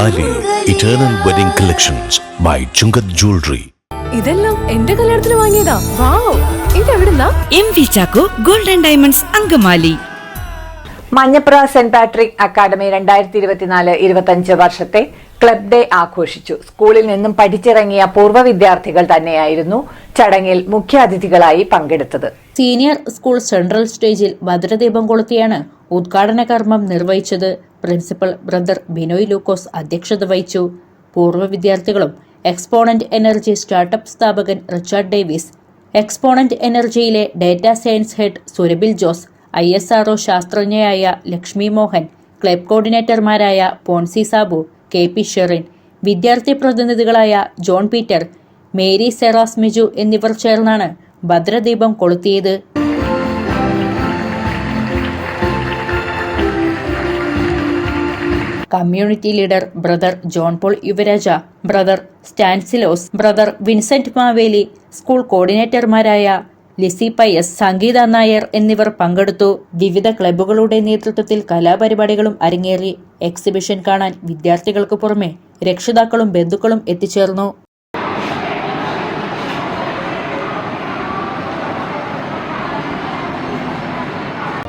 Eternal wedding collections by Chungath jewellery ഇതെല്ലാം എന്റെ കല്യാണത്തിന് വാങ്ങിയതാ. Wow ഇതെവിടുന്നാ? M V Chacko golden diamonds Angamaly. Manjapra saint Patrick academy രണ്ടായിരത്തി ഇരുപത്തിനാല് ഇരുപത്തഞ്ച് വർഷത്തെ ക്ലബ് ഡേ ആഘോഷിച്ചു. സ്കൂളിൽ നിന്നും പഠിച്ചിറങ്ങിയ പൂർവ വിദ്യാർത്ഥികൾ തന്നെയായിരുന്നു ചടങ്ങിൽ മുഖ്യാതിഥികളായി പങ്കെടുത്തത്. സീനിയർ സ്കൂൾ സെൻട്രൽ സ്റ്റേജിൽ ഭദ്രദീപം കൊളുത്തിയാണ് ഉദ്ഘാടന കർമ്മം നിർവഹിച്ചത്. പ്രിൻസിപ്പൽ ബ്രദർ ബിനോയ് ലൂക്കോസ് അധ്യക്ഷത വഹിച്ചു. പൂർവ വിദ്യാർത്ഥികളും എക്സ്പോണന്റ് എനർജി സ്റ്റാർട്ടപ്പ് സ്ഥാപകൻ Richard Davis exponent എനർജിയിലെ data science head Surabil Jose ISRO ശാസ്ത്രജ്ഞയായ Lakshmi Mohan club കോർഡിനേറ്റർമാരായ പോൺസി സാബു കെ പി ഷെറിൻ വിദ്യാർത്ഥി പ്രതിനിധികളായ ജോൺ പീറ്റർ മേരി സെറാസ് മിജു എന്നിവർ ചേർന്നാണ് ഭദ്രദീപം കൊളുത്തിയത്. Community leader brother John Paul Yuvaraja brother Stanislaus brother Vincent Maveli school കോർഡിനേറ്റർമാരായ Lissy Pius Sangeetha Nair എന്നിവർ പങ്കെടുത്തു. വിവിധ ക്ലബ്ബുകളുടെ നേതൃത്വത്തിൽ കലാപരിപാടികളും അരങ്ങേറി. എക്സിബിഷൻ കാണാൻ വിദ്യാർത്ഥികൾക്ക് പുറമെ രക്ഷിതാക്കളും ബന്ധുക്കളും എത്തിച്ചേർന്നു.